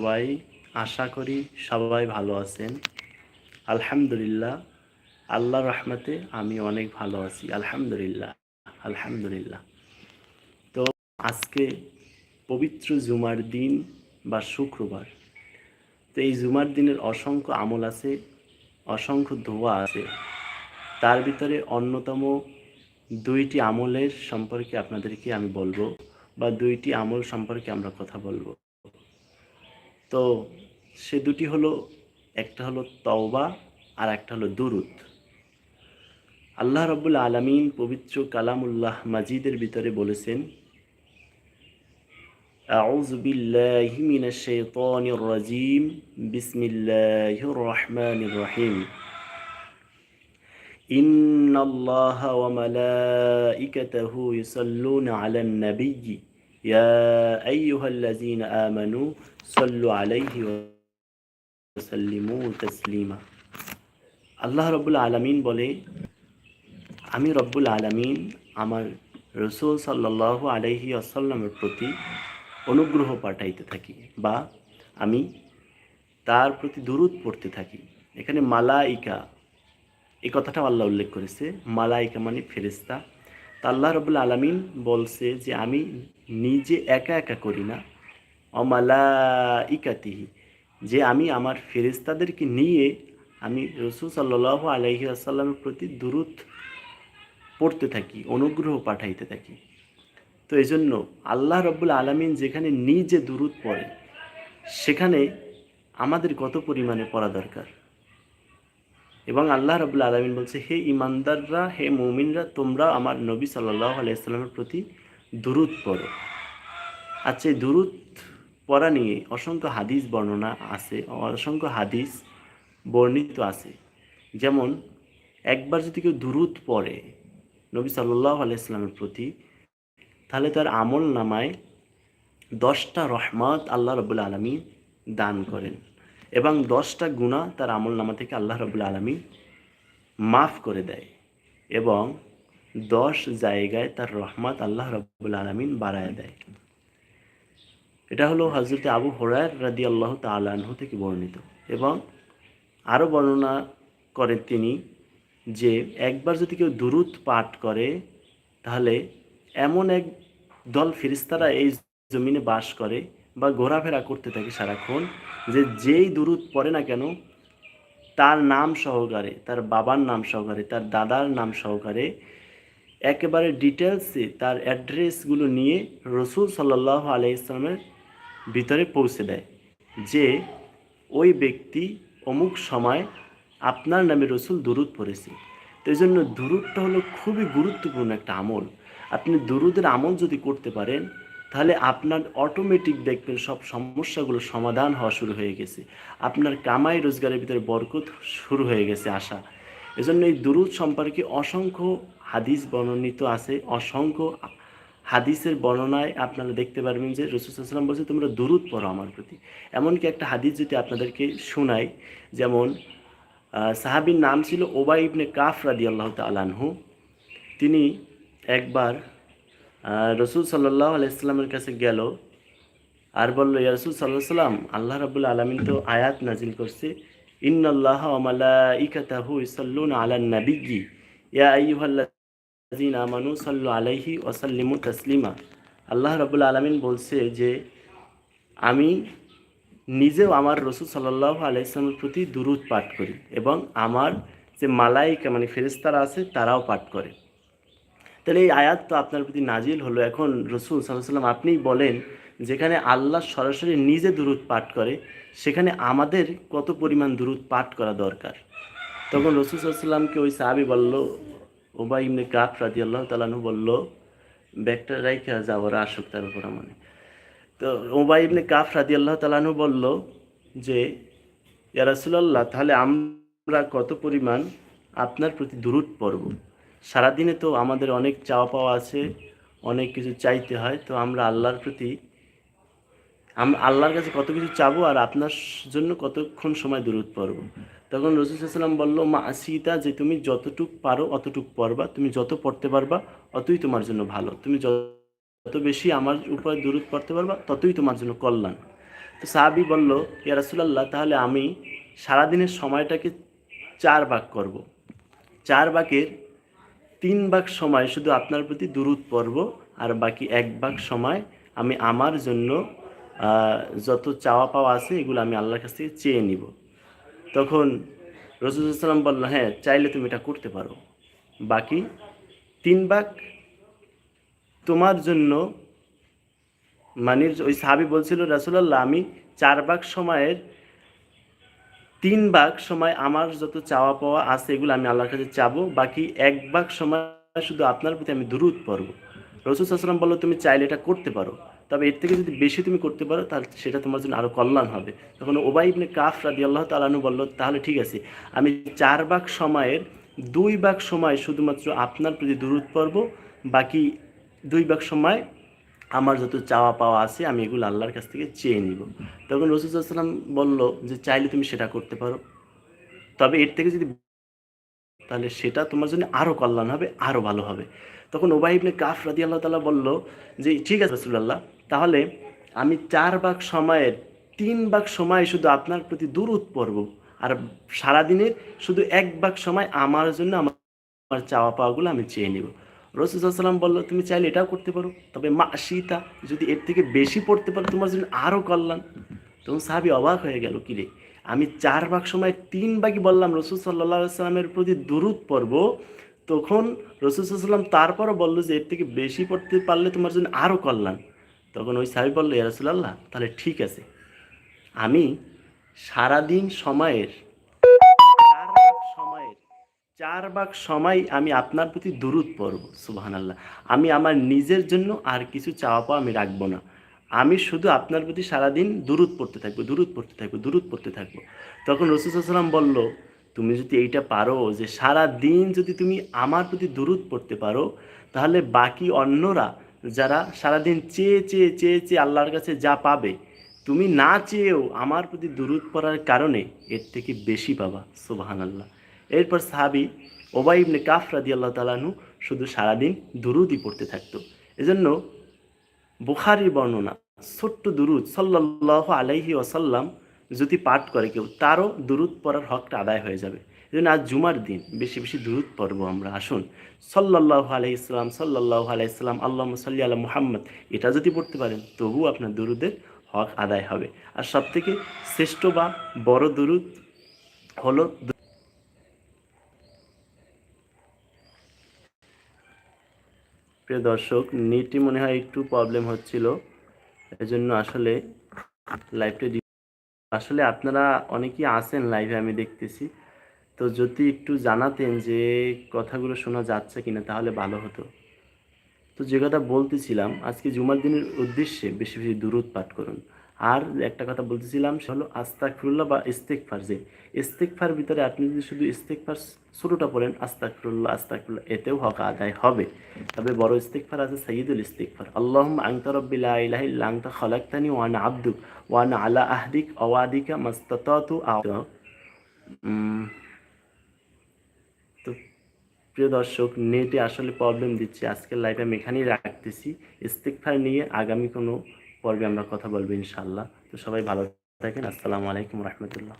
সবাই, আশা করি সবাই ভালো আছেন। আলহামদুলিল্লাহ আল্লাহ রহমতে আমি অনেক ভালো আছি। আলহামদুলিল্লাহ আলহামদুলিল্লাহ। তো আজকে পবিত্র জুমার দিন বা শুক্রবার। তো এই জুমার দিনের অসংখ্য আমল আছে, অসংখ্য ধোয়া আছে। তার ভিতরে অন্যতম দুইটি আমলের সম্পর্কে আপনাদেরকে আমি বলব বা দুইটি আমল সম্পর্কে আমরা কথা বলব। তো সে দুটি হলো একটা হলো তওবা আর একটা হলো দুরুদ আল্লাহ রব্বুল আলমিন পবিত্র কালামুল্লাহ মাজিদের ভিতরে বলেছেন أعوذ بالله من الشيطان الرجيم بسم الله الرحمن الرحيم إن الله وملائكته يصلون على النبي يا أيها الذين آمنوا صلوا عليه وسلموا تسليما আল্লাহ রব্বুল আলমিন বলে আমি রব্বুল আলমিন আমার রসুল সাল্লাহ আলহি আসাল্লামের প্রতি অনুগ্রহ পাঠাইতে থাকি বা আমি তার প্রতি দুরুদ পড়তে থাকি এখানে মালাইকা এই কথাটাও আল্লাহ উল্লেখ করেছে মালাইকা মানে ফেরিস্তা তা আল্লাহ রবুল আলমিন বলছে যে আমি নিজে একা একা করি না অমালা ইকাতিহি যে আমি আমার ফেরিস্তাদেরকে নিয়ে আমি রসুল সাল্লাহ আলহি আসাল্লামের প্রতি দুরুদ পড়তে থাকি, অনুগ্রহ পাঠাইতে থাকি। তো এই জন্য আল্লাহ রব্বুল আলমিন যেখানে নিজে দুরুদ পড়ে, সেখানে আমাদের কত পরিমাণে পড়া দরকার? এবং আল্লাহ রবুল্লা আলমিন বলছে, হে ইমানদাররা হে মৌমিনরা, তোমরা আমার নবী সাল্লাহ আলাইস্লামের প্রতি দুরুদ পড়ো। আচ্ছা এই দুরুদ পড়া নিয়ে অসংখ্য হাদিস বর্ণনা আছে, অসংখ্য হাদিস বর্ণিত আছে। যেমন, একবার যদি কেউ দুরুদ পড়ে নবী সাল্লাহ আলাইস্লামের প্রতি, তাহলে তার আমল নামায় দশটা রহমত আল্লাহ রবুল্লা আলমী দান করেন। এবং দশটা গুণা তার আমল নামা থেকে আল্লাহ রবুল্লা আলমী মাফ করে দেয় এবং দশ জায়গায় তার রহমত আল্লাহ রবুল্লা আলমিন বাড়ায় দেয়। এটা হলো হজরত আবু হরার রাদি আল্লাহ তালাহু থেকে বর্ণিত এবং আরও বর্ণনা করেন তিনি যে একবার যদি কেউ দুরুদ পাঠ করে, তাহলে এমন এক দল ফিরিস্তারা এই জমিনে বাস করে বা ঘোরাফেরা করতে থাকে সারাক্ষণ যে যেই দুরুদ পড়ে না কেন, তার নাম সহকারে, তার বাবার নাম সহকারে, তার দাদার নাম সহকারে একেবারে ডিটেলসে তার অ্যাড্রেসগুলো নিয়ে রসুল সাল্লাহ আলাই ইসলামের ভিতরে পৌঁছে দেয় যে ওই ব্যক্তি অমুক সময় আপনার নামে রসুল দুরুদ পড়েছে। তো এই জন্য দুরুদটা হলো খুবই গুরুত্বপূর্ণ একটা আমল। আপনি দুরুদের আমল যদি করতে পারেন তাহলে আপনার অটোমেটিক দেখবেন সব সমস্যাগুলো সমাধান হওয়া শুরু হয়ে গেছে। আপনার কামাই রোজগারের ভিতরে বরকত শুরু হয়ে গেছে আশা। এজন্য এই দুরুদ সম্পর্কে অসংখ্য হাদিস বর্ণিত আছে। অসংখ্য হাদিসের বর্ণনায় আপনারা দেখতে পারবেন যে রসুলাম বলছে, তোমরা দুরুদ পড়ো আমার প্রতি। এমনকি একটা হাদিস যদি আপনাদেরকে শোনাই, যেমন সাহাবির নাম ছিল ওবাই ইবনে কাফ রাদি আল্লাহ তালানহু তিনি একবার রসুল সাল্লাহ আলাইস্লামের কাছে গেল আর বলল, ইয়া রসুল সাল্লাহ সাল্লাম, আল্লাহ রাবুল্লা আলমিন তো আয়াত নাজিল করছে। ইন্নআল্লাহ আমালা ইকাতাহু ইসাল্লুন আলা নাবিগি ইয়া আইয়ুহাল্লাযিনা আমানু সাল্লু আলাইহি ওয়াসাল্লিমু তাসলিমা। আল্লাহ রাবুল আলমিন বলছে যে, আমি নিজেও আমার রসুল সাল্লাহ আলাইসলামের প্রতি দুরুদ পাঠ করি এবং আমার যে মালাইকা মানে ফেরেস্তারা আছে, তারাও পাঠ করে। তাহলে এই আয়াত তো আপনার প্রতি নাজিল হলো। এখন রসুল সাল্লাম আপনিই বলেন, যেখানে আল্লাহ সরাসরি নিজে দুরুদ পাঠ করে, সেখানে আমাদের কত পরিমাণ দুরুদ পাঠ করা দরকার? তখন রসুল সাল্লামকে ওই সাহাবি বলল ওবা ইমনে কাপ রাজি আল্লাহ তালানু বলল, ব্যাগটা রাইখা যাওয়ার আসুক তার উপর মানে তো ওবাই ইবনে কাফ রাদি আল্লাহ তালানু বলল যে, ইয়া রাসুলাল্লাহ, তাহলে আমরা কত পরিমাণ আপনার প্রতি দূরত পড়ব? সারাদিনে তো আমাদের অনেক চাওয়া পাওয়া আছে, অনেক কিছু চাইতে হয়, তো আমরা আল্লাহর প্রতি, আমরা আল্লাহর কাছে কত কিছু চাবো আর আপনার জন্য কতক্ষণ সময় দূরত পড়ব তখন রসুলাম বলল, মা সীতা যে তুমি যতটুক পারো অতটুক পড়বা, তুমি যত পড়তে পারবা অতই তোমার জন্য ভালো, তুমি যত বেশি আমার উপরে দূরত পড়তে পারবা ততই তোমার জন্য কল্যাণ তো সাহাবি বলল, ইয়া রাসূলুল্লাহ, তাহলে আমি সারাদিনের সময়টাকে চার ভাগ করব। চার ভাগের তিন ভাগ সময় শুধু আপনার প্রতি দুরুদ পড়ব, আর বাকি এক ভাগ সময় আমি আমার জন্য যত চাওয়া পাওয়া আছে এগুলো আমি আল্লাহর কাছ থেকে চেয়ে নিব। তখন রসুলাম বলল হ্যাঁ চাইলে তুমি এটা করতে পারো। বাকি তিন ভাগ তোমার জন্য মানে ওই সাহাবি বলছিল, রাসুলাল্লাহ, আমি চার ভাগ সময়ের তিন ভাগ সময় আমার যত চাওয়া পাওয়া আছে, এগুলো আমি আল্লাহর কাছে চাবো, বাকি এক ভাগ সময় শুধু আপনার প্রতি আমি দুরুদ পড়ব। রসুল সাল্লাম বলল, তুমি চাইলে এটা করতে পারো, তবে এর থেকে যদি বেশি তুমি করতে পারো, তাহলে সেটা তোমার জন্য আরও কল্যাণ হবে। তখন ওবাই ইবনে কাফ রাদি আল্লাহ তালানু বলল, তাহলে ঠিক আছে, আমি চার ভাগ সময়ের দুই ভাগ সময় শুধুমাত্র আপনার প্রতি দুরুদ পড়ব, বাকি দুই ভাগ সময় আমার যত চাওয়া পাওয়া আছে, আমি এগুলো আল্লাহর কাছ থেকে চেয়ে নিব। তখন রসুলাম বলল যে, চাইলে তুমি সেটা করতে পারো। তবে এর থেকে যদি তাহলে সেটা তোমার জন্য আরও কল্যাণ হবে আরও ভালো হবে। তখন ওবাই ইবনে কাফ রাদি আল্লাহ তালা বলল যে, ঠিক আছে রসুল্লাহ তাহলে আমি চার ভাগ সময়ের, তিন ভাগ সময় শুধু আপনার প্রতি দূরত পড়ব। আর সারাদিনের শুধু এক ভাগ সময় আমার জন্য আমার আমার চাওয়া পাওয়াগুলো আমি চেয়ে নিব। রসুলাম বলল, তুমি চাইলে এটাও করতে পারো, তবে মা সীতা যদি এর থেকে বেশি পড়তে পারো, তোমার জন্য আরও কল্যাণ। তখন সাহাবি অবাক হয়ে গেল কিরে আমি চার ভাগ সময় তিন ভাগই বললাম রসুল সাল্লাহ সাল্লামের প্রতি দুরুদ পড়ব। তখন রসুল সাল্লাম তারপরও বলল যে, এর থেকে বেশি পড়তে পারলে তোমার জন্য আরও কল্যাণ। তখন ওই সাহাবি বলল, ইয়া রাসূলুল্লাহ, তাহলে ঠিক আছে। আমি সারাদিন সময়ের চার ভাগ সময় আমি আপনার প্রতি দুরুদ পড়ব সুবাহান আল্লাহ আমি আমার নিজের জন্য আর কিছু চাওয়া পাওয়া আমি রাখব না। আমি শুধু আপনার প্রতি সারাদিন দুরুদ পড়তে থাকব, দুরুদ পড়তে থাকব, দুরুদ পড়তে থাকব। তখন রসুলাম বলল, তুমি যদি এইটা পারো যে সারা দিন যদি তুমি আমার প্রতি দুরুদ পড়তে পারো, তাহলে বাকি অন্যরা যারা সারাদিন চেয়ে চেয়ে চেয়ে চেয়ে আল্লাহর কাছে যা পাবে, তুমি না চেয়েও আমার প্রতি দুরুদ পড়ার কারণে এর থেকে বেশি পাবা সুবাহান আল্লাহ এরপর সাহাবি ওবাই ইবনে কাফ রাদি আল্লাহ তালানু শুধু সারাদিন দুরুদই পড়তে থাকতো। এজন্য বুখারির বর্ণনা, ছোট্ট দুরুদ সাল্লাহ আলাইহি ওসাল্লাম যদি পাঠ করে কেউ, তারও দুরুদ পড়ার হকটা আদায় হয়ে যাবে। এই জন্য আজ জুমার দিন বেশি বেশি দুরুদ পড়ব আমরা। আসুন সাল্লাহ আলাই ইসলাম সাল্লাহ আলাই ইসলাম আল্লাহ সাল্লি আল্লাহ মুহাম্মদ, এটা যদি পড়তে পারেন, তবুও আপনার দুরুদের হক আদায় হবে। আর সব থেকে শ্রেষ্ঠ বা বড় দুরুদ হলো প্রিয় দর্শক নেটে মনে হয় একটু প্রবলেম হচ্ছিল। এজন্য আসলে লাইভটা আসলে আপনারা অনেকেই আছেন লাইভে আমি দেখতেছি। তো যদি একটু জানাতেন যে কথাগুলো শোনা যাচ্ছে কিনা, তাহলে ভালো হতো। তো যে কথা বলতেছিলাম, আজকে জুমার দিনের উদ্দেশ্যে বেশি বেশি দূরত পাঠ করুন। আর একটা কথা বলতেছিলাম সে হলো আস্তাকফিরুল্লাহ বা ইস্তেকফার যে ইস্তেকফার ভিতরে আপনি যদি শুধু ইস্তেকফার শুরুটা পড়েন আস্তাকফিরুল্লাহ আস্তাকফিরুল্লাহ এতেও হক আদায় হবে। তবে বড় ইস্তেকফার আছে সঈদুল ইস্তেকফার আল্লাহুম আংতা রব্বিল লা ইলাহা আংতা খালাকতানি ওয়া আনা আবদুক ওয়া আনা আলা আহদিক আওয়াদিকা মাস্তাতাতু উম, তো প্রিয় দর্শক নেটে আসলে প্রবলেম দিচ্ছে। আজকের লাইভে আমি এখানেই রাখতেছি। ইস্তেকফার নিয়ে আগামী কোনো পর্বে আমরা কথা বলব ইনশাল্লাহ তো সবাই ভালো থাকেন। আসসালামু আলাইকুম রহমতুল্লাহ।